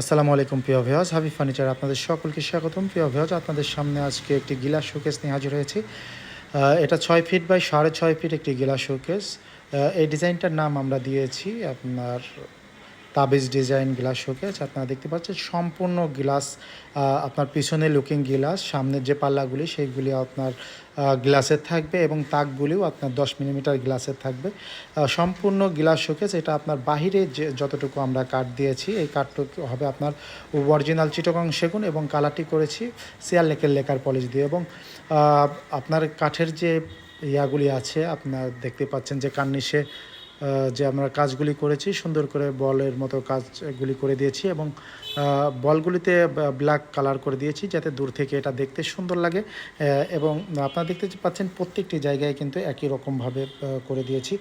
আসসালামু আলাইকুম, প্রিয় ভিওজ হাবি ফার্নিচার আপনাদের সকলকে স্বাগতম। প্রিয় ভিওজ আপনাদের সামনে আজকে একটি গিলাস শোকেস নিয়ে হাজির হয়েছি। এটা ছয় ফিট বাই সাড়ে ছয় ফিট একটি গিলাস শোকেস এই ডিজাইনটার নাম আমরা দিয়েছি আপনার তাবিজ ডিজাইন গ্লাস শোকেস আপনারা দেখতে পাচ্ছেন সম্পূর্ণ গ্লাস আপনার পিছনে লুকিং গ্লাস সামনের যে পাল্লাগুলি সেইগুলি আপনার গ্লাসের থাকবে এবং তাকগুলিও আপনার দশ মিলিমিটার গ্লাসের থাকবে। সম্পূর্ণ গ্লাস শোকেস এটা আপনার বাহিরে যে, যতটুকু আমরা কাঠ দিয়েছি, এই কাঠটুকু হবে আপনার অরিজিনাল চিটগং সেগুন এবং কালারটি করেছি সিয়াল লেকের লেকার পলিশ দিয়ে এবং আপনার কাঠের যে ইয়াগুলি আছে, আপনার দেখতে পাচ্ছেন যে কার্নিশে যে আমরা কাজগুলি করেছি, সুন্দর করে বলের মতো কাজগুলি করে দিয়েছি এবং বলগুলিতে ব্ল্যাক কালার করে দিয়েছি যাতে দূর থেকে এটা দেখতে সুন্দর লাগে। এবং আপনারা দেখতে পাচ্ছেন প্রত্যেকটি জায়গায় কিন্তু একই রকমভাবে করে দিয়েছি।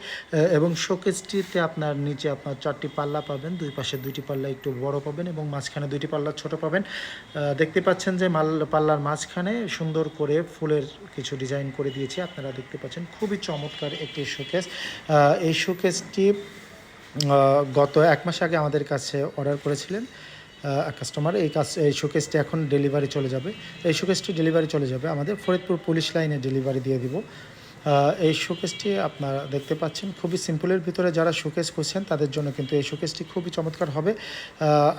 এবং শোকেসটিতে আপনার নিচে আপনার চারটি পাল্লা পাবেন, দুই পাশে দুইটি পাল্লা একটু বড় পাবেন এবং মাঝখানে দুইটি পাল্লা ছোট পাবেন। দেখতে পাচ্ছেন যে মাল, পাল্লার মাঝখানে সুন্দর করে ফুলের কিছু ডিজাইন করে দিয়েছি। আপনারা দেখতে পাচ্ছেন খুবই চমৎকার একটি শোকেস। এই শোকেসটি গত এক মাস আগে আমাদের কাছে অর্ডার করেছিলেন কাস্টমার এই কাজ, এই শোকেসটি এখন ডেলিভারি চলে যাবে। এই শোকেসটি ডেলিভারি চলে যাবে, আমাদের ফরিদপুর পুলিশ লাইনে ডেলিভারি দিয়ে দিব। এই শোকেসটি আপনারা দেখতে পাচ্ছেন, খুবই সিম্পলের ভিতরে যারা শোকেস করছেন, তাদের জন্য কিন্তু এই শোকেসটি খুবই চমৎকার হবে।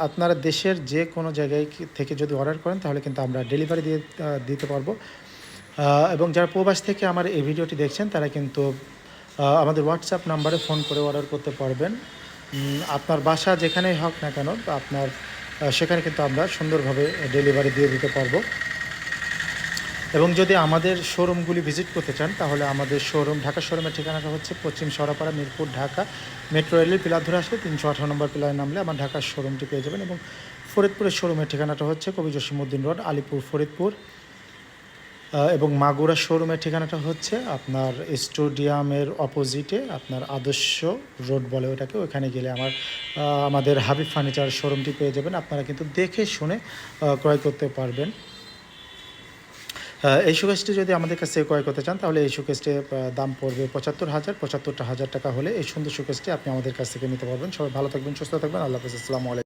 আপনারা দেশের যে কোনো জায়গায় থেকে যদি অর্ডার করেন, তাহলে কিন্তু আমরা ডেলিভারি দিয়ে দিতে পারব। এবং যারা প্রবাস থেকে আমার এই ভিডিওটি দেখছেন, তারা কিন্তু আমাদের হোয়াটসঅ্যাপ নাম্বারে ফোন করে অর্ডার করতে পারবেন। আপনার বাসা যেখানেই হোক না কেন, আপনার সেখানে কিন্তু আমরা সুন্দরভাবে ডেলিভারি দিয়ে দিতে পারব। এবং যদি আমাদের শোরুমগুলি ভিজিট করতে চান, তাহলে আমাদের শোরুম ঢাকা শোরুমের ঠিকানাটা হচ্ছে পশ্চিম সরাপাড়া, মিরপুর, ঢাকা। মেট্রো রেলের পিলার ধরে আসলে তিনশো আঠারো নম্বর পিলারে নামলে আমার ঢাকার শোরুমটি পেয়ে যাবেন। এবং ফরিদপুরের শোরুমের ঠিকানাটা হচ্ছে কবি জসিমুদ্দিন রোড, আলিপুর, ফরিদপুর। এবং মাগুরা শোরুমের ঠিকানাটা হচ্ছে আপনার স্টেডিয়ামের অপোজিটে, আপনার আদর্শ রোড বলে ওটাকে। ওখানে গেলে আমার আমাদের হাবিব ফার্নিচার শোরুমটি পেয়ে যাবেন। আপনারা কিন্তু দেখে শুনে ক্রয় করতে পারবেন। এই শোকেসটি যদি আমাদের কাছে ক্রয় করতে চান, তাহলে এই শোকেসটি দাম পড়বে পঁচাত্তর হাজার, পঁচাত্তরটা হাজার টাকা হলে এই সুন্দর শোকেসটি আপনি আমাদের কাছ থেকে নিতে পারবেন। সবাই ভালো থাকবেন, সুস্থ থাকবেন। আল্লাহ হাফিজ। আসসালামু আলাইকুম।